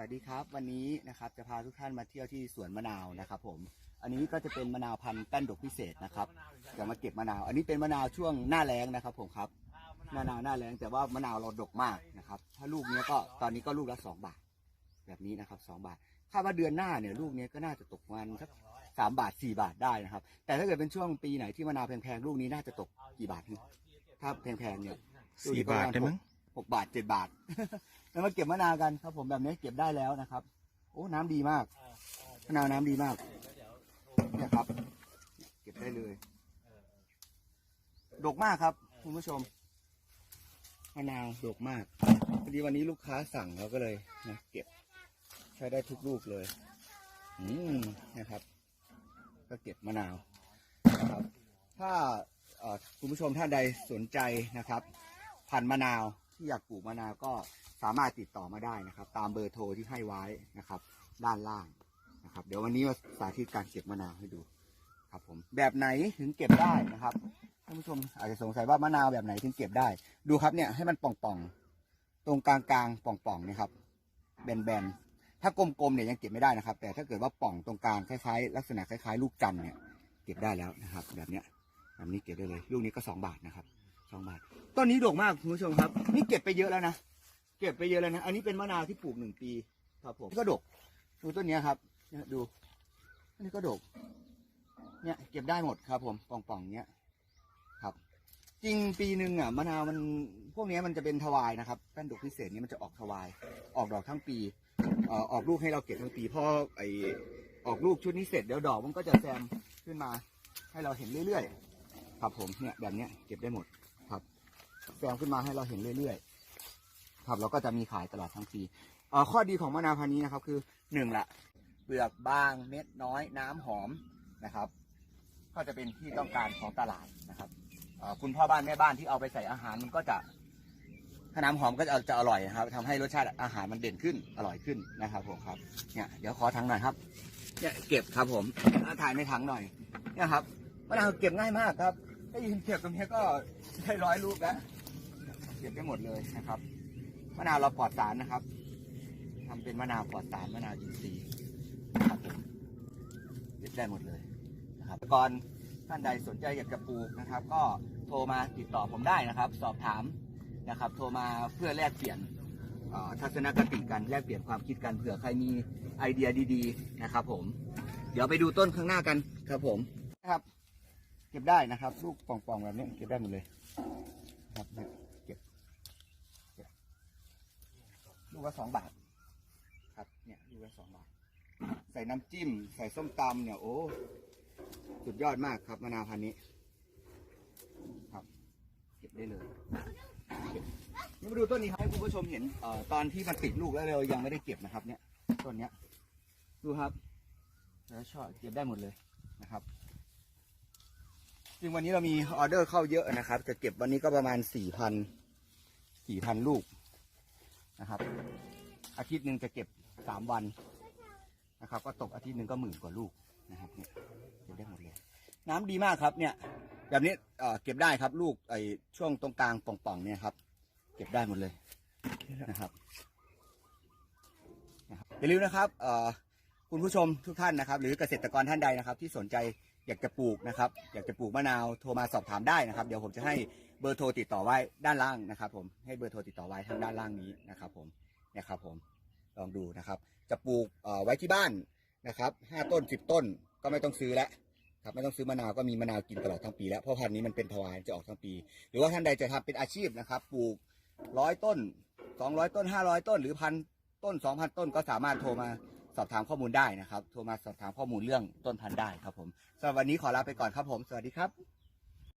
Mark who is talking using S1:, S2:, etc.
S1: วัสดีครับ วันนี้นะครับจะพาทุกท่านมาเที่ยวที่สวนมะนาวนะครับผมอันนี้ก็จะเป็นมะนาวพันธุ์แป้นดกพิเศษนะครับจะมาเก็บมะนาว อันนี้เป็นมะนาวช่วงหน้าแล้งนะครับผมครับมะนาวหน้าแล้งแต่ว่ามะนาวเราดกมากนะครับ ถ้าลูกเนี้ยก็ตอนนี้ก็ลูกละสองบาท แบบนี้นะครับสองบาทคาดว่าเดือนหน้าเนี่ยลูกเนี้ยก็น่าจะตกประมาณสักสามบาทสี่บาทได้นะครับ แต่ถ้าเกิดเป็นช่วงปีไหนที่มะนาวแพงๆลูกนี้น่าจะตกกี่บาทเนี่ยถ้าแพงๆเนี่ย
S2: สี่บาทได้มั้ง
S1: หกบาทเจ็ดบาท แล้วมาเก็บมะนาวกันครับผมแบบนี้เก็บได้แล้วนะครับ โอ้น้ำดีมากมะนาวน้ำดีมากเนี่ยครับ เก็บได้เลยดกมากครับคุณผู้ชมมะนาวดกมากพอดีวันนี้ลูกค้าสั่งเราก็เลยนะเก็บใช้ได้ทุกลูกเลย อืมนะครับ ก็เก็บมะนาวนะครับ ถ้าคุณผู้ชมท่านใดสนใจนะครับพันมะนาว ที่อยากปลูกมะนาวก็สามารถติดต่อมาได้นะครับ ตามเบอร์โทรที่ให้ไว้นะครับ ด้านล่างนะครับ เดี๋ยววันนี้มาสาธิตการเก็บมะนาวให้ดูครับผมแบบไหนถึงเก็บได้นะครับท่านผู้ชมอาจจะสงสัยว่ามะนาวแบบไหนถึงเก็บได้ ดูครับเนี่ยให้มันป่องๆตรงกลางๆป่องๆเนี่ยครับแบนๆถ้ากลมๆเนี่ยยังเก็บไม่ได้นะครับ แต่ถ้าเกิดว่าป่องตรงกลางคล้ายๆลักษณะคล้ายๆ ลูกจันเนี่ยเก็บได้แล้วนะครับ แบบเนี้ยแบบนี้เก็บได้เลย ลูกนี้ก็สองบาทนะครับ สองบาทต้นนี้ดกมากคุณผู้ชมครับ นี่เก็บไปเยอะแล้วนะเก็บไปเยอะแล้วนะ อันนี้เป็นมะนาวที่ปลูกหนึ่งปี ครับผมก็ดก ดูต้นนี้ครับเนี่ยดู อันนี้ก็ดก เนี่ย เก็บได้หมดครับผมป่องๆเนี้ยครับ จริงปีหนึ่งอะมะนาวมันพวกนี้มันจะเป็นทวายนะครับแป้นดกพิเศษนี้มันจะออกทวาย ออกดอกทั้งปีเอ่อออกลูกให้เราเก็บทั้งปีพอไอออกลูกชุดนี้เสร็จเดี๋ยวดอกมันก็จะแซมขึ้นมา ให้เราเห็นเรื่อยๆ ครับผมเนี่ยแบบเนี้ยเก็บได้หมด แซมขึ้นมาให้เราเห็นเรื่อยๆ ครับเราก็จะมีขายตลอดทั้งปีข้อดีของมะนาวพันธุ์นี้นะครับคือหนึ่งละเปลือกบางเม็ดน้อยน้ำหอมนะครับ ก็จะเป็นที่ต้องการของตลาดนะครับคุณพ่อบ้านแม่บ้านที่เอาไปใส่อาหารมันก็จะถ้าน้ำหอมก็จะจะอร่อยนะครับทำให้รสชาติอาหารมันเด่นขึ้นอร่อยขึ้นนะครับผมครับเนี่ยเดี๋ยวขอถังหน่อยครับเนี่ยเก็บครับผมถ่ายในถังหน่อยเนี่ยครับมะนาวเก็บง่ายมากครับได้ยินเก็บตรงนี้ก็ได้ร้อยลูกแล้ว เก็บได้หมดเลยนะครับมะนาวเราปลอดสารนะครับทำเป็นมะนาวปลอดสารมะนาวอินทรีย์ครับผมเก็บได้หมดเลยนะครับก่อนท่านใดสนใจอยากจะปลูกนะครับ ก็โทรมาติดต่อผมได้นะครับ สอบถามนะครับ โทรมาเพื่อแลกเปลี่ยนทัศนคติกันแลกเปลี่ยนความคิดกันเผื่อใครมีไอเดียดีๆนะครับ ผม เดี๋ยวไปดูต้นข้างหน้ากันครับผมนะครับ เก็บได้นะครับ ลูกป่องๆแบบนี้เก็บได้หมดเลยครับเนี่ยเก็บเก็บ ลูกละสองบาท ครับ เนี่ยลูกละสองบาท ใส่น้ำจิ้ม ใส่ส้มตำเนี่ยโอ้สุดยอดมากครับมะนาวพันธุ์นี้ ครับ เก็บได้เลยนี่มาดูต้นนี้ครับให้คุณผู้ชมเห็นเอ่อตอนที่มันติดลูกแล้วเรายังไม่ได้เก็บนะครับ เนี่ยต้นเนี้ย ดูครับแล้วชอบเก็บได้หมดเลยนะครับจริงวันนี้เรามีออเดอร์เข้าเยอะนะครับ จะเก็บวันนี้ก็ประมาณสี่พันสี่พันลูก นะครับ อาทิตย์หนึ่งจะเก็บสามวันนะครับ ก็ตกอาทิตย์หนึ่งก็หมื่นกว่าลูกนะครับเนี่ยเก็บได้หมดเลยน้ำดีมากครับเนี่ย แบบนี้เอ่อเก็บได้ครับลูกไอ้ช่วงตรงกลางป่องๆเนี่ยครับ เก็บได้หมดเลยนะครับนะครับอย่าลืมนะครับเอ่อคุณผู้ชมทุกท่านนะครับ หรือเกษตรกรท่านใดนะครับ ที่สนใจ อยากจะปลูกนะครับ อยากจะปลูกมะนาวโทรมาสอบถามได้นะครับ เดี๋ยวผมจะให้เบอร์โทรติดต่อไว้ด้านล่างนะครับ ผมให้เบอร์โทรติดต่อไว้ทางด้านล่างนี้นะครับ ผมเนี่ยครับผมลองดูนะครับ จะปลูกเอ่อไว้ที่บ้านนะครับห้าต้นสิบต้นก็ไม่ต้องซื้อแล้วครับไม่ต้องซื้อมะนาวก็มีมะนาวกินตลอดทั้งปีแล้วเพราะพันธุ์นี้มันเป็นทวายจะออกทั้งปี หรือว่าท่านใดจะทำเป็นอาชีพนะครับปลูกร้อยต้นสองร้อยต้นห้าร้อยต้น หรือพันต้นสองพันต้นก็สามารถโทรมา อบถามข้อมูลได้นะครับ โทรมาสอบถามข้อมูลเรื่องต้นพันธุ์ได้ครับผมสำหรับวันนี้ขอลาไปก่อนครับผม สวัสดีครับ